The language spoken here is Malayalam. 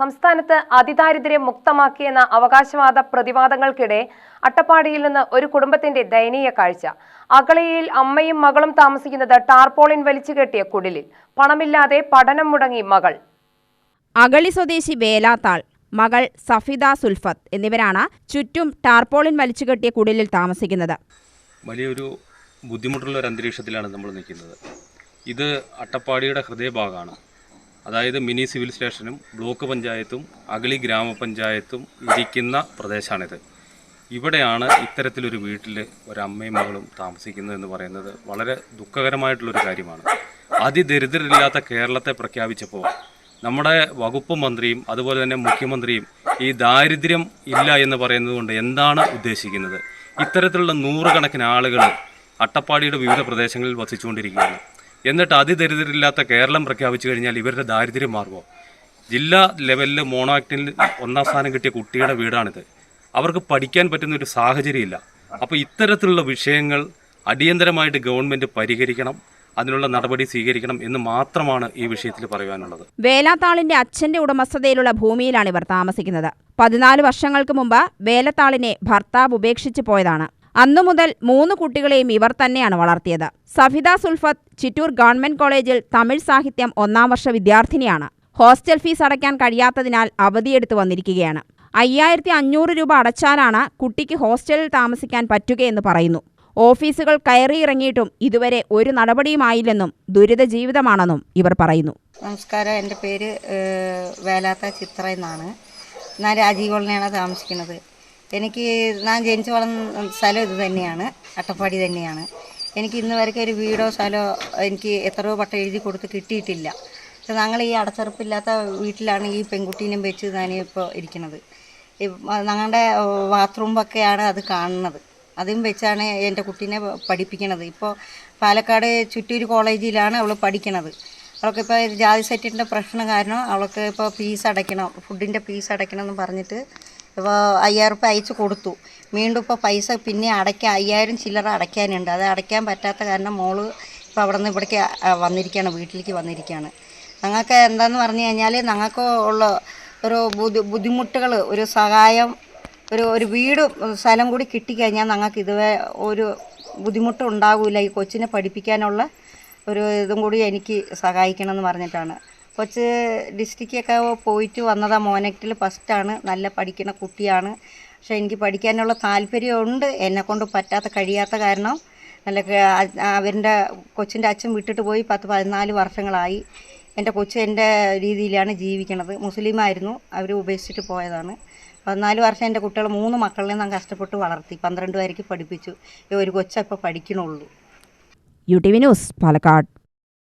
സംസ്ഥാനത്ത് അതിദാരിദ്ര്യം മുക്തമാക്കിയെന്ന അവകാശവാദ പ്രതിവാദങ്ങൾക്കിടെ അട്ടപ്പാടിയിൽ നിന്ന് ഒരു കുടുംബത്തിന്റെ ദയനീയ കാഴ്ച. അകളയിൽ അമ്മയും മകളും താമസിക്കുന്നത് ടാർപോളിൻ വലിച്ചു കെട്ടിയ കുടിലിൽ. പണമില്ലാതെ പഠനം മുടങ്ങി മകൾ. അകളി സ്വദേശി വേലാത്താൾ മകൾ സഫിദ സുൽഫത്ത് എന്നിവരാണ് ചുറ്റും ടാർപോളിൻ വലിച്ചു കെട്ടിയ കുടിലിൽ താമസിക്കുന്നത്. വലിയൊരു ബുദ്ധിമുട്ടുള്ള ഒരു അന്തരീക്ഷത്തിലാണ് നമ്മൾ നിൽക്കുന്നത്. ഇത് അട്ടപ്പാടിയുടെ ഹൃദയഭാഗമാണ്. അതായത് മിനി സിവിൽ സ്റ്റേഷനും ബ്ലോക്ക് പഞ്ചായത്തും അഗളി ഗ്രാമപഞ്ചായത്തും ഇരിക്കുന്ന പ്രദേശമാണിത്. ഇവിടെയാണ് ഇത്തരത്തിലൊരു വീട്ടിൽ ഒരമ്മയും മകളും താമസിക്കുന്നത് എന്ന് പറയുന്നത് വളരെ ദുഃഖകരമായിട്ടുള്ളൊരു കാര്യമാണ്. അതിദരിദ്രരില്ലാത്ത കേരളത്തെ പ്രഖ്യാപിച്ചപ്പോൾ നമ്മുടെ വകുപ്പ് മന്ത്രിയും അതുപോലെ തന്നെ മുഖ്യമന്ത്രിയും ഈ ദാരിദ്ര്യം ഇല്ല എന്ന് പറയുന്നത് കൊണ്ട് എന്താണ് ഉദ്ദേശിക്കുന്നത്? ഇത്തരത്തിലുള്ള നൂറുകണക്കിന് ആളുകൾ അട്ടപ്പാടിയുടെ വിവിധ പ്രദേശങ്ങളിൽ വസിച്ചുകൊണ്ടിരിക്കുകയാണ്. എന്നിട്ട് അതിദരിദ്രരില്ലാത്ത കേരളം പ്രഖ്യാപിച്ചു കഴിഞ്ഞാൽ ഇവരുടെ ദാരിദ്ര്യം മാറുമോ? ജില്ലാ ലെവലിൽ മോണോ ആക്ടിൽ ഒന്നാം സ്ഥാനം കിട്ടിയ കുട്ടിയുടെ വീടാണിത്. അവർക്ക് പഠിക്കാൻ പറ്റുന്ന ഒരു സാഹചര്യമില്ല. അപ്പോൾ ഇത്തരത്തിലുള്ള വിഷയങ്ങൾ അടിയന്തരമായിട്ട് ഗവൺമെന്റ് പരിഹരിക്കണം അതിനുള്ള നടപടി സ്വീകരിക്കണം എന്ന് മാത്രമാണ് ഈ വിഷയത്തിൽ പറയാനുള്ളത്. വേലാത്താളിന്റെ അച്ഛന്റെ ഉടമസ്ഥതയിലുള്ള ഭൂമിയിലാണ് ഇവർ താമസിക്കുന്നത്. പതിനാല് വർഷങ്ങൾക്ക് മുമ്പ് വേലത്താളിനെ ഭർത്താവ് ഉപേക്ഷിച്ചു പോയതാണ്. അന്നു മുതൽ മൂന്ന് കുട്ടികളെയും ഇവർ തന്നെയാണ് വളർത്തിയത്. സഫിദ സുൽഫത്ത് ചിറ്റൂർ ഗവൺമെന്റ് കോളേജിൽ തമിഴ് സാഹിത്യം ഒന്നാം വർഷ വിദ്യാർത്ഥിനിയാണ്. ഹോസ്റ്റൽ ഫീസ് അടയ്ക്കാൻ കഴിയാത്തതിനാൽ അവധിയെടുത്ത് വന്നിരിക്കുകയാണ്. അയ്യായിരത്തി അഞ്ഞൂറ് രൂപ അടച്ചാലാണ് കുട്ടിക്ക് ഹോസ്റ്റലിൽ താമസിക്കാൻ പറ്റുകയെന്ന് പറയുന്നു. ഓഫീസുകൾ കയറിയിറങ്ങിയിട്ടും ഇതുവരെ ഒരു നടപടിയുമായില്ലെന്നും ദുരിത ജീവിതമാണെന്നും ഇവർ പറയുന്നു. നമസ്കാരം. എന്റെ പേര് വേലാത്ത ചിത്ര എന്നാണ്. ഞാൻ രാജീവ് താമസിക്കുന്നത്. എനിക്ക് ഞാൻ ജനിച്ചു വളർന്ന സ്ഥലം ഇത് തന്നെയാണ്. അട്ടപ്പാടി തന്നെയാണ്. എനിക്ക് ഇന്ന് വരെയ്ക്കും ഒരു വീടോ സ്ഥലമോ എനിക്ക് എത്രയോ പട്ടം എഴുതി കൊടുത്ത് കിട്ടിയിട്ടില്ല. പക്ഷെ ഞങ്ങൾ ഈ അടച്ചുറപ്പില്ലാത്ത വീട്ടിലാണ് ഈ പെൺകുട്ടീനെയും വെച്ച് ഞാനിപ്പോൾ ഇരിക്കുന്നത്. ഞങ്ങളുടെ ബാത്റൂമൊക്കെയാണ് അത് കാണുന്നത്. അതും വെച്ചാണ് എന്റെ കുട്ടീനെ പഠിപ്പിക്കണത്. ഇപ്പോൾ പാലക്കാട് ചുറ്റൂർ കോളേജിലാണ് അവൾ പഠിക്കണത്. അവൾക്ക് ഇപ്പോൾ ജാതി സെറ്റിന്റെ പ്രശ്നം കാരണം അവൾക്ക് ഇപ്പോൾ ഫീസ് അടയ്ക്കണം ഫുഡിന്റെ ഫീസ് അടയ്ക്കണം എന്ന് പറഞ്ഞിട്ട് അയ്യായിരം റുപ്യ അയച്ചു കൊടുത്തു. വീണ്ടും ഇപ്പോൾ പൈസ പിന്നെ അടയ്ക്കാൻ അയ്യായിരം ചില്ലറ അടയ്ക്കാനുണ്ട്. അത് അടയ്ക്കാൻ പറ്റാത്ത കാരണം മോൾ ഇപ്പോൾ അവിടെ നിന്ന് ഇവിടേക്ക് വന്നിരിക്കുകയാണ് വീട്ടിലേക്ക് വന്നിരിക്കുകയാണ് ഞങ്ങൾക്ക് എന്താന്ന് പറഞ്ഞു കഴിഞ്ഞാൽ ഞങ്ങൾക്ക് ഉള്ള ഒരു ബുദ്ധി ബുദ്ധിമുട്ടുകൾ ഒരു സഹായം ഒരു ഒരു വീട് സ്ഥലം കൂടി കിട്ടിക്കഴിഞ്ഞാൽ ഞങ്ങൾക്ക് ഇതുവരെ ഒരു ബുദ്ധിമുട്ടും ഉണ്ടാകില്ല ഈ കൊച്ചിനെ പഠിപ്പിക്കാനുള്ള ഒരു ഇതും കൂടി എനിക്ക് സഹായിക്കണമെന്ന് പറഞ്ഞിട്ടാണ്. കൊച്ച് ഡിസ്ട്രിക്റ്റൊക്കെ പോയിട്ട് വന്നതാണ് മോനക്റ്റിൽ ഫസ്റ്റാണ് നല്ല പഠിക്കുന്ന കുട്ടിയാണ്. പക്ഷേ എനിക്ക് പഠിക്കാനുള്ള താല്പര്യമുണ്ട്. എന്നെക്കൊണ്ട് പറ്റാത്ത കഴിയാത്ത കാരണം നല്ല അവരുടെ കൊച്ചിന്റെ അച്ഛൻ വിട്ടിട്ട് പോയി പത്ത് പതിനാല് വർഷങ്ങളായി. എന്റെ കൊച്ചു എന്റെ രീതിയിലാണ് ജീവിക്കണത്. മുസ്ലിമായിരുന്നു. അവർ ഉപേക്ഷിച്ചിട്ട് പോയതാണ്. പതിനാല് വർഷം എന്റെ കുട്ടികൾ മൂന്ന് മക്കളെ ഞാൻ കഷ്ടപ്പെട്ട് വളർത്തി. പന്ത്രണ്ട് പേർക്ക് പഠിപ്പിച്ചു. ഒരു കൊച്ചപ്പോൾ പഠിക്കണുള്ളൂ. U T V news Palakkad.